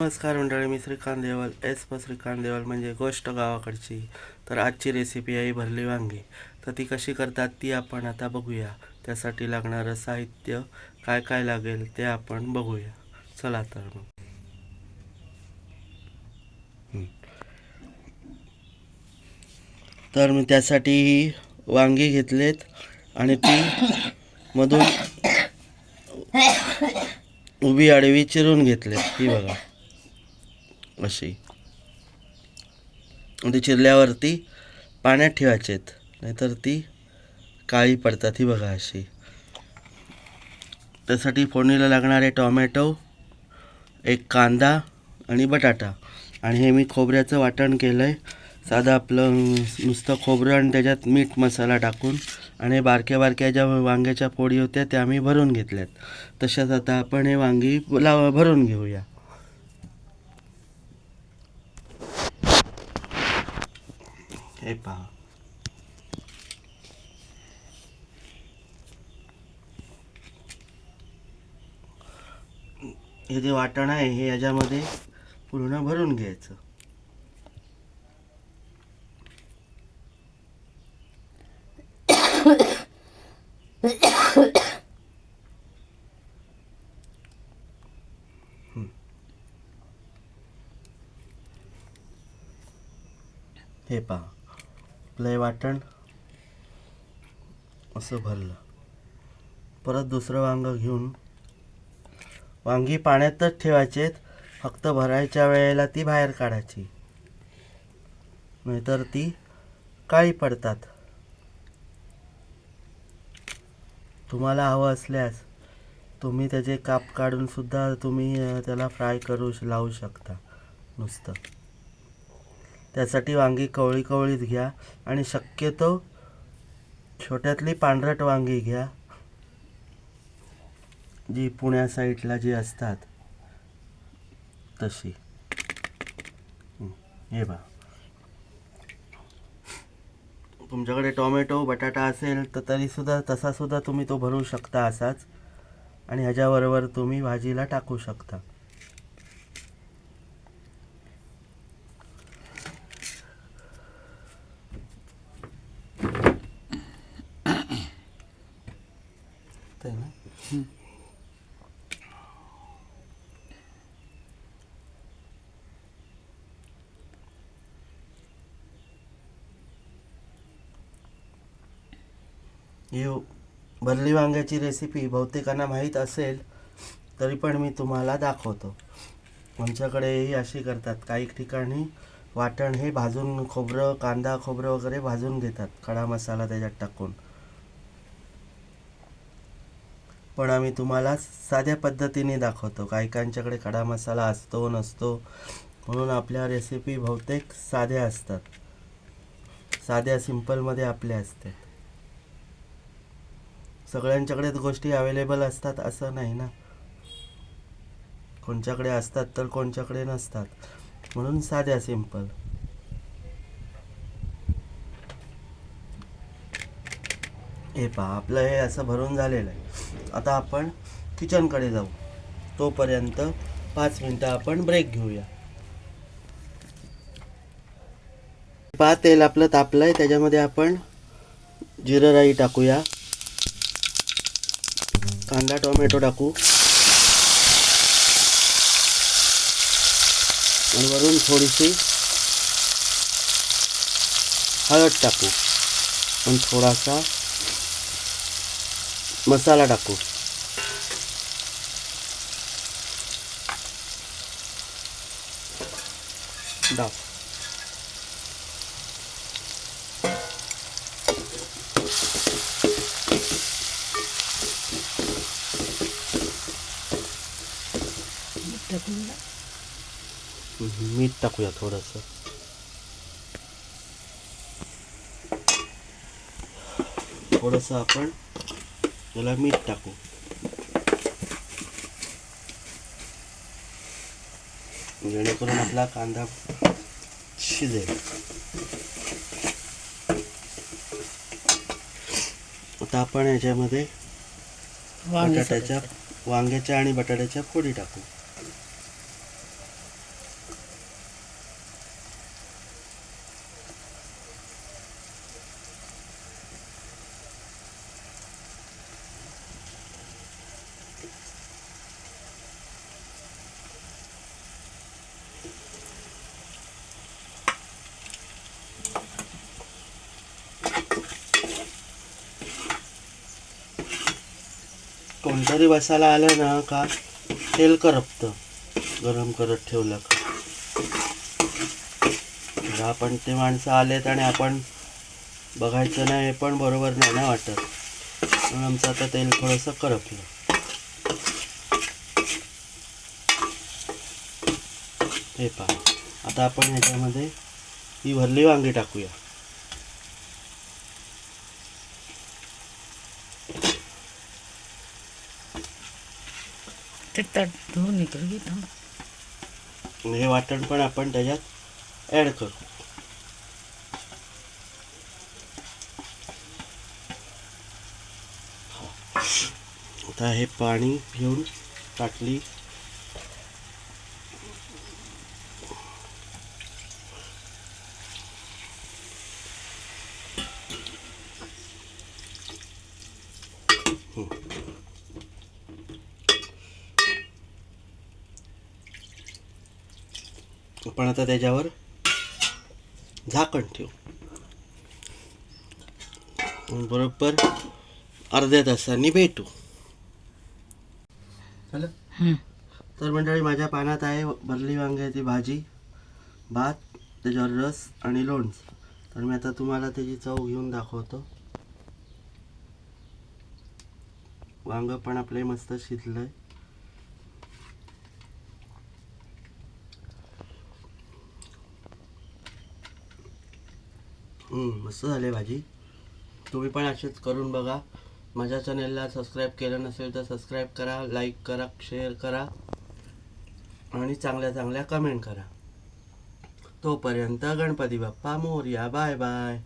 नमस्कार मंडळी मी श्रीकांत देवल. एस प श्रीकांत देवल म्हणजे गोष्ट गावाकडची. तर आजची रेसिपी आहे भरली वांगी. तर ती कशी करतात ती आपण आता बघूया. त्यासाठी लागणारं साहित्य काय काय लागेल ते आपण बघूया. चला तर मग. तर मी त्यासाठी ही वांगी घेतलेत आणि ती मधून उभी आडवी चिरून घेतलेत. ही बघा. अशी. ते चिरल्यावरती पाण्यात ठेवायचे आहेत. नाहीतर ती काळी पडतात ही बघा अशी. त्यासाठी फोडणीला लागणारे टॉमॅटो एक कांदा आणि बटाटा. आणि हे मी खोबऱ्याचं वाटण केलं आहे साधं आपलं नुसतं खोबरं आणि त्याच्यात मीठ मसाला टाकून आणि बारक्या बारक्या ज्या वांग्याच्या फोडी होत्या त्या आम्ही भरून घेतल्यात. तशाच आता आपण हे वांगी लाव भरून घेऊया. हे पहा हे जे वाटण आहे हे याच्यामध्ये पूर्ण भरून घ्यायचं. हे पहा. आपलं वाटण असं भरलं. परत दुसरं वांगं घेऊन वांगी पाण्यातच ठेवायचेत फक्त भरायच्या वेळेला ती बाहेर काढायची. नाहीतर ती काळी पडतात. तुम्हाला हवं असल्यास तुम्ही त्याचे काप काढून सुद्धा तुम्ही त्याला फ्राय करू श- लावू शकता नुसतं. त्यासाठी वांगी कवळी कवळीत घ्या आणि शक्यतो छोट्यातली पांढरट वांगी घ्या जी पुण्या साईडला जी असतात तशी. हे बा तुमच्याकडे टोमॅटो बटाटा असेल तर तरीसुद्धा तसासुद्धा तुम्ही तो भरू शकता असाच. आणि ह्याच्याबरोबर तुम्ही भाजीला टाकू शकता ते यू ही भरली वांग्याची रेसिपी बहुतेकांना माहीत असेल तरी पण मी तुम्हाला दाखवतो. आमच्याकडेही अशी करतात. काही ठिकाणी वाटण हे भाजून खोबरं कांदा खोबरं वगैरे भाजून घेतात. खडा मसाला त्याच्यात टाकून. पण आम्ही तुम्हाला साध्या पद्धतीने दाखवतो. काही खडा मसाला असतो नसतो म्हणून आपल्या रेसिपी बहुतेक साध्या असतात. साध्या सिंपलमध्ये आपल्या असते. सगळ्यांच्याकडेच गोष्टी अवेलेबल असतात असं नाही ना? कोणच्याकडे असतात तर कोणच्याकडे नसतात. म्हणून साध्या सिंपल हे पहा आपलं हे असं भरून झालेलं आहे. आता आपण किचनकडे जाऊ. तोपर्यंत पाच मिनटं आपण ब्रेक घेऊया. पा तेल आपलं तापलं आहे त्याच्यामध्ये आपण जिरं राई टाकूया. कांदा टोमॅटो टाकू. आणि वरून थोडीशी हळद टाकू. आणि थोडासा मसाला टाकू. डाव मीठ टाकूया थोडंसं. थोडंसं आपण याला मीठ टाकू जेणेकरून आपला कांदा शिजेल आता आपण याच्यामध्ये बटाट्याच्या वांग्याच्या आणि बटाट्याच्या फोडी टाकू कोणतरी बसायला आलं ना का तेल करपतं. गरम करत ठेवलं का. आपण ते माणसं आलेत आणि आपण बघायचं नाही हे पण बरोबर नाही ना वाटत. म्हणून आमचं आता तेल थोडंसं करपलं. हे पहा. आता आपण ह्याच्यामध्ये ही भरली वांगी टाकूया. ते ताट धुवून इकडे घे हे वाटण पण आपण त्याच्यात ॲड करू. आता हे पाणी घेऊन टाकली. आपण आता त्याच्यावर झाकण ठेवू. बरोबर अर्ध्या तासांनी भेटू. झालं? हं. तर मंडळी माझ्या पानात आहे भरली वांग्याची भाजी भात त्याच्यावर रस आणि लोणचं. तर मी आता तुम्हाला त्याची चव घेऊन दाखवतो. वांग पण आपले मस्त शिजलंय. हम्म, मस्त झाले भाजी. तुम्ही पण असेच करून बघा. माझ्या चॅनेलला सबस्क्राईब केलं नसेल तर सबस्क्राईब करा लाईक करा शेअर करा. आणि चांगल्या चांगल्या कमेंट करा. तोपर्यंत गणपती बाप्पा मोर्या बाय बाय